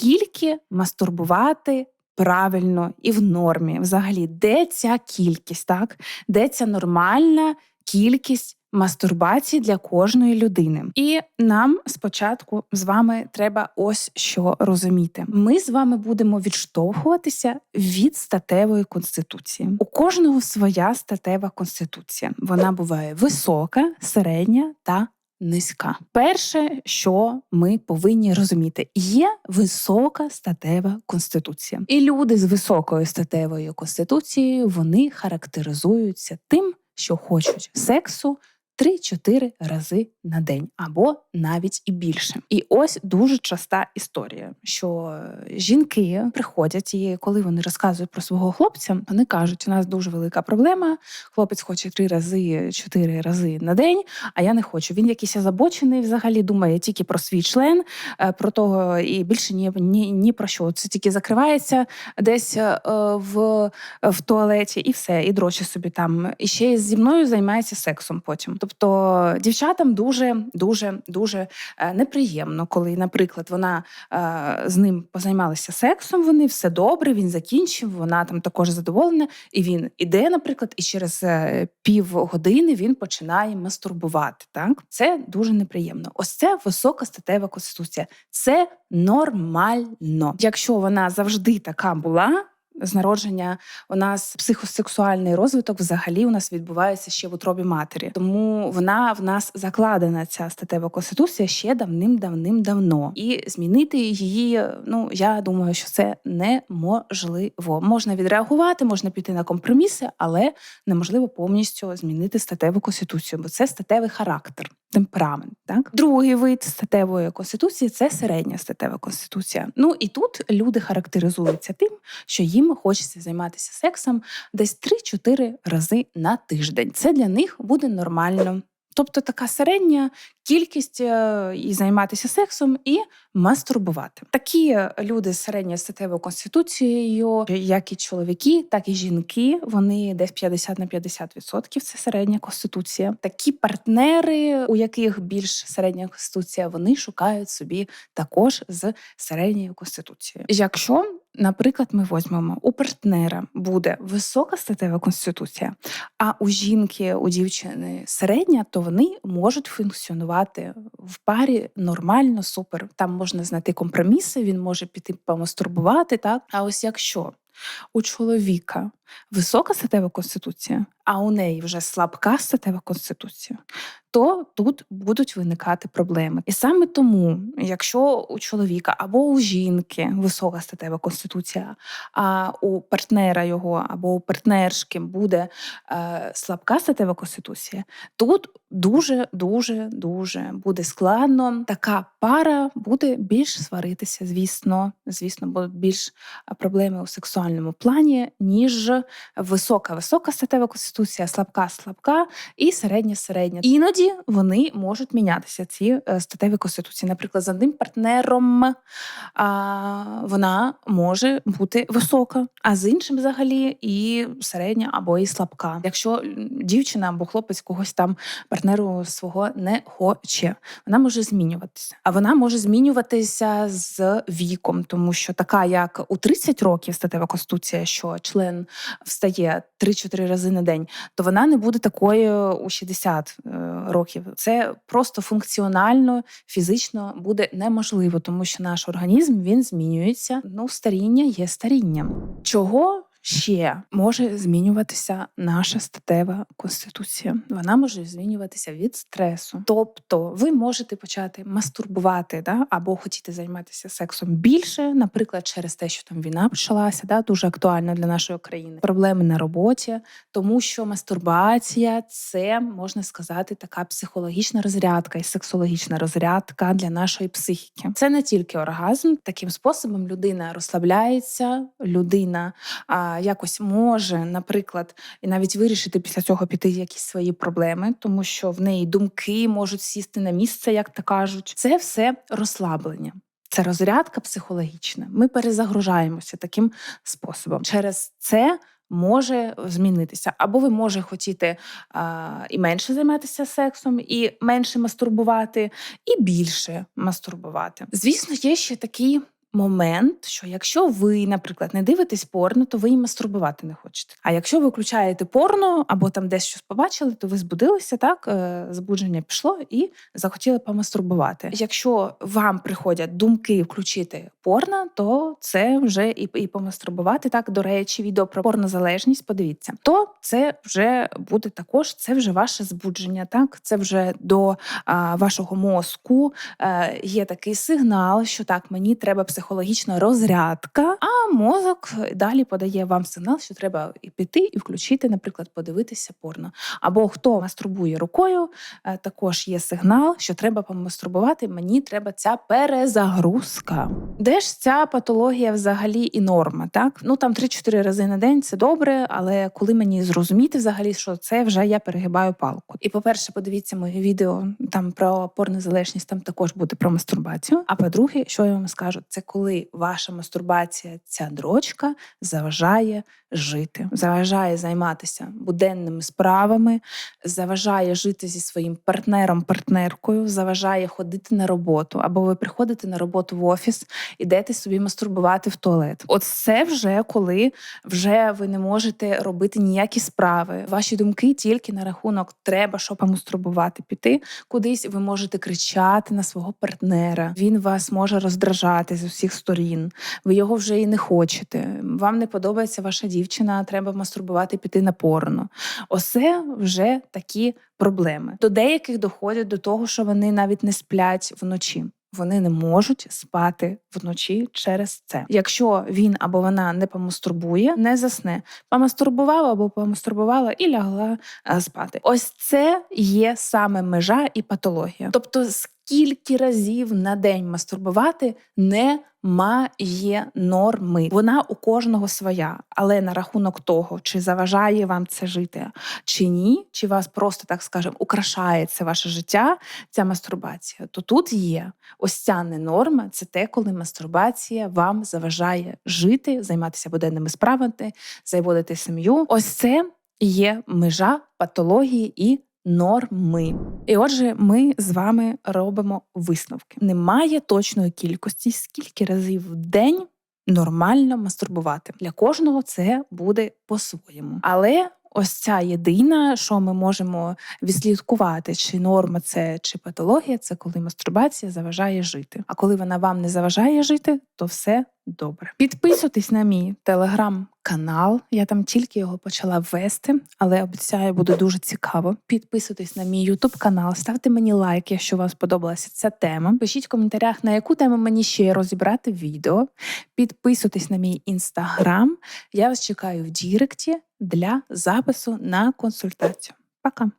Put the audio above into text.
скільки мастурбувати правильно і в нормі? Взагалі, де ця кількість, так? Де ця нормальна кількість мастурбації для кожної людини? І нам спочатку з вами треба ось що розуміти. Ми з вами будемо відштовхуватися від статевої конституції. У кожного своя статева конституція. Вона буває висока, середня та низька. Перше, що ми повинні розуміти, є висока статева конституція, і люди з високою статевою конституцією вони характеризуються тим, що хочуть сексу. 3-4 рази на день або навіть і більше. І ось дуже часта історія, що жінки приходять, і коли вони розказують про свого хлопця, вони кажуть: у нас дуже велика проблема. Хлопець хоче три рази, чотири рази на день, а я не хочу. Він якийсь озабочений, взагалі думає тільки про свій член, е, про того і більше ні, ні, ні про що. Це тільки закривається десь е, в, в туалеті, і все, і дрочить собі там. І ще зі мною займається сексом потім. Тобто дівчатам дуже дуже дуже е, неприємно, коли, наприклад, вона е, з ним позаймалася сексом. Вони все добре, він закінчив, вона там також задоволена, і він іде, наприклад, і через е, півгодини він починає мастурбувати. Так, це дуже неприємно. Ось це висока статева конституція. Це нормально. Якщо вона завжди така була з народження у нас психосексуальний розвиток взагалі у нас відбувається ще в утробі матері. Тому вона в нас закладена ця статева конституція ще давним-давним-давно. І змінити її, ну я думаю, що це неможливо. Можна відреагувати, можна піти на компроміси, але неможливо повністю змінити статеву конституцію, бо це статевий характер. Темперамент, так другий вид статевої конституції це середня статева конституція. Ну і тут люди характеризуються тим, що їм хочеться займатися сексом десь 3-4 рази на тиждень. Це для них буде нормально. Тобто така середня кількість е, і займатися сексом, і мастурбувати. Такі люди з середньою статевою конституцією, як і чоловіки, так і жінки, вони десь 50 на 50% Це середня конституція. Такі партнери, у яких більш середня конституція, вони шукають собі також з середньою конституцією. Якщо Наприклад, ми возьмемо у партнера буде висока статева конституція, а у жінки, у дівчини середня, то вони можуть функціонувати в парі нормально, супер. Там можна знайти компроміси, він може піти помастурбувати. Так, а ось якщо у чоловіка висока статева конституція, а у неї вже слабка статева конституція, то тут будуть виникати проблеми. І саме тому, якщо у чоловіка або у жінки висока статева конституція, а у партнера його або у партнершки буде е, слабка статева конституція, тут дуже дуже дуже буде складно. Така пара буде більш сваритися, звісно, звісно, будуть більш проблеми у сексуальному плані, ніж висока, висока статева конституція, слабка, слабка і середня, середня. Іноді вони можуть мінятися ці е, статеві конституції. Наприклад, з одним партнером а, вона може бути висока, а з іншим взагалі і середня або і слабка. Якщо дівчина або хлопець когось там партнеру свого не хоче, вона може змінюватися. А вона може змінюватися з віком, тому що така, як у 30 років статева конституція, що член встає 3-4 рази на день, то вона не буде такою у 60 е, років. Це просто функціонально, фізично буде неможливо, тому що наш організм він змінюється. Ну, старіння є старінням. Чого ще може змінюватися наша статева конституція. Вона може змінюватися від стресу. Тобто, ви можете почати мастурбувати, да, або хотіти займатися сексом більше, наприклад, через те, що там війна почалася, да, дуже актуально для нашої країни. Проблеми на роботі, тому що мастурбація це можна сказати така психологічна розрядка і сексологічна розрядка для нашої психіки. Це не тільки оргазм, таким способом людина розслабляється, людина. А, якось може, наприклад, і навіть вирішити після цього піти якісь свої проблеми, тому що в неї думки можуть сісти на місце, як то кажуть. Це все розслаблення. Це розрядка психологічна. Ми перезагружаємося таким способом. Через це може змінитися. Або ви може хотіти а, і менше займатися сексом, і менше мастурбувати, і більше мастурбувати. Звісно, є ще такий момент, що якщо ви, наприклад, не дивитесь порно, то ви і мастурбувати не хочете. А якщо ви включаєте порно або там десь щось побачили, то ви збудилися, так е, збудження пішло і захотіли помастурбувати. Якщо вам приходять думки включити порно, то це вже і, і помастурбувати. Так, до речі, відео про порнозалежність, подивіться, то це вже буде також це вже ваше збудження. Так, це вже до а, вашого мозку е, є такий сигнал, що так мені треба психологічна розрядка, а мозок далі подає вам сигнал, що треба і піти і включити, наприклад, подивитися порно. Або хто мастурбує рукою, е, також є сигнал, що треба помастурбувати. Мені треба ця перезагрузка. Де ж ця патологія взагалі і норма? Так, ну там 3-4 рази на день це добре, але коли мені зрозуміти взагалі, що це вже я перегибаю палку. І по-перше, подивіться моє відео там про порнозалежність, там також буде про мастурбацію. А по-друге, що я вам скажу, це коли ваша мастурбація, ця дрочка заважає жити, заважає займатися буденними справами, заважає жити зі своїм партнером, партнеркою, заважає ходити на роботу, або ви приходите на роботу в офіс, ідете собі мастурбувати в туалет. От це вже коли вже ви не можете робити ніякі справи. Ваші думки тільки на рахунок треба, щоб помастурбувати, піти кудись. Ви можете кричати на свого партнера. Він вас може роздражати з усіх сторін. Ви його вже і не хочете. Вам не подобається ваша дівчина, треба мастурбувати, піти на порно. Оце вже такі проблеми. До деяких доходять до того, що вони навіть не сплять вночі. Вони не можуть спати вночі через це. Якщо він або вона не помастурбує, не засне. Помастурбувала або помастурбувала і лягла спати. Ось це є саме межа і патологія. Тобто, скільки разів на день мастурбувати немає норми. Вона у кожного своя, але на рахунок того, чи заважає вам це жити, чи ні, чи вас просто так скажемо, украшає це ваше життя, ця мастурбація, то тут є ось ця не норма. Це те, коли мастурбація вам заважає жити, займатися буденними справами, заводити сім'ю. Ось це є межа патології і норми. І отже, ми з вами робимо висновки. Немає точної кількості, скільки разів в день нормально мастурбувати. Для кожного це буде по-своєму. Але ось ця єдина, що ми можемо відслідкувати, чи норма це чи патологія, це коли мастурбація заважає жити. А коли вона вам не заважає жити, то все добре. Підписуйтесь на мій телеграм-канал. Я там тільки його почала вести, але обіцяю, буде дуже цікаво. Підписуйтесь на мій ютуб канал, ставте мені лайк, якщо вам сподобалася ця тема. Пишіть в коментарях, на яку тему мені ще розібрати відео. Підписуйтесь на мій інстаграм. Я вас чекаю в Діректі для запису на консультацію. Пока!